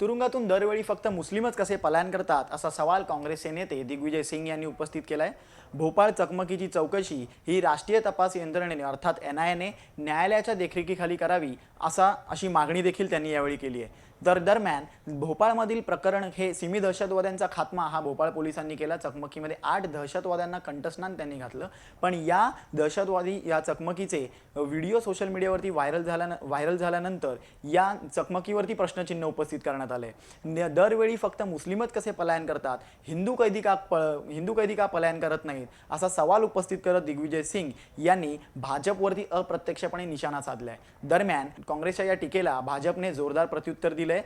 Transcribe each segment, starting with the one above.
तुरुंगातून दरवेळी फक्त मुस्लिमच कसे पलायन करतात असा सवाल काँग्रेसचे नेते दिग्विजय सिंग यांनी उपस्थित केलाय. भोपाळ चकमकीची चौकशी ही राष्ट्रीय तपास यंत्रणेने अर्थात एन आय एने न्यायालयाच्या देखरेखीखाली करावी असा अशी मागणी देखील त्यांनी यावेळी केली आहे. तर दरम्यान भोपाळमधील प्रकरण हे सिमी दहशतवाद्यांचा खात्मा हा भोपाळ पोलिसांनी केला. चकमकीमध्ये आठ दहशतवाद्यांना कंठस्नान त्यांनी घातलं. पण या दहशतवादी या चकमकीचे व्हिडिओ सोशल मीडियावरती व्हायरल झाल्यानं व्हायरल झाल्यानंतर या चकमकीवरती प्रश्नचिन्ह उपस्थित करण्यात आले दरवेळी फक्त मुस्लिमच कसे पलायन करतात? हिंदू कैदी का प हिंदू कैदी का पलायन करत नाहीत? असा सवाल उपस्थित करत दिग्विजय सिंग यांनी भाजपवरती अप्रत्यक्षपणे निशाणा साधलाय. दरम्यान काँग्रेसच्या या टीकेला भाजपने जोरदार प्रत्युत्तर दिलंय.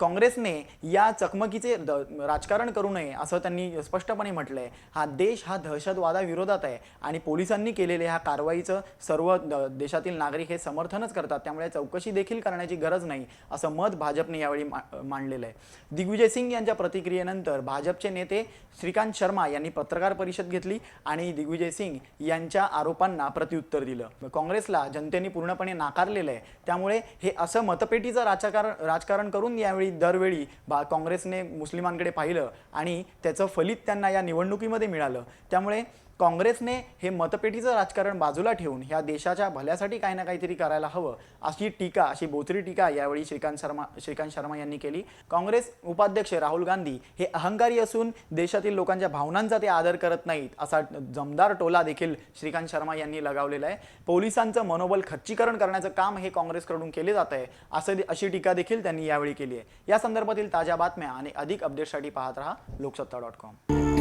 काँग्रेसने या चकमकीचे द- राजकारण करू नये असं त्यांनी स्पष्टपणे म्हटलंय. हा देश हा दहशतवादाविरोधात आहे आणि पोलिसांनी केलेल्या ह्या कारवाईचं सर्व द- देशातील नागरिक हे समर्थनच करतात. त्यामुळे चौकशी देखील करण्याची गरज नाही असं मत भाजपने यावेळी मा- मांडलेलं आहे. दिग्विजय सिंग यांच्या प्रतिक्रियेनंतर भाजपचे नेते श्रीकांत शर्मा यांनी पत्रकार परिषद घेतली आणि दिग्विजय सिंग यांच्या आरोपांना प्रत्युत्तर दिलं. काँग्रेसला जनतेने पूर्णपणे नाकारलेलं आहे. त्यामुळे हे असं मतपेटीचं राजकारण राजकारण करून यावेळी दरवेळी भा काँग्रेसने मुस्लिमांकडे पाहिलं आणि त्याचं फलित त्यांना या निवडणुकीमध्ये मिळालं. त्यामुळे काँग्रेसने हे मतपेटीचं राजकारण बाजूला ठेवून ह्या देशाच्या भल्यासाठी काही ना काहीतरी करायला हवं अशी टीका अशी बोचरी टीका यावेळी श्रीकांत शर्मा श्रीकांत शर्मा यांनी केली. काँग्रेस उपाध्यक्ष राहुल गांधी हे अहंकारी असून देशातील लोकांच्या भावनांचा ते आदर करत नाहीत असा जमदार टोला देखील श्रीकांत शर्मा यांनी लगावलेला आहे. पोलिसांचं मनोबल खच्चीकरण करण्याचं काम हे काँग्रेसकडून केले जात आहे असं अशी टीका देखील त्यांनी यावेळी केली आहे. या संदर्भातील ताज्या बातम्या आणि अधिक अपडेटसाठी पाहत रहा लोकसत्ता डॉट कॉम.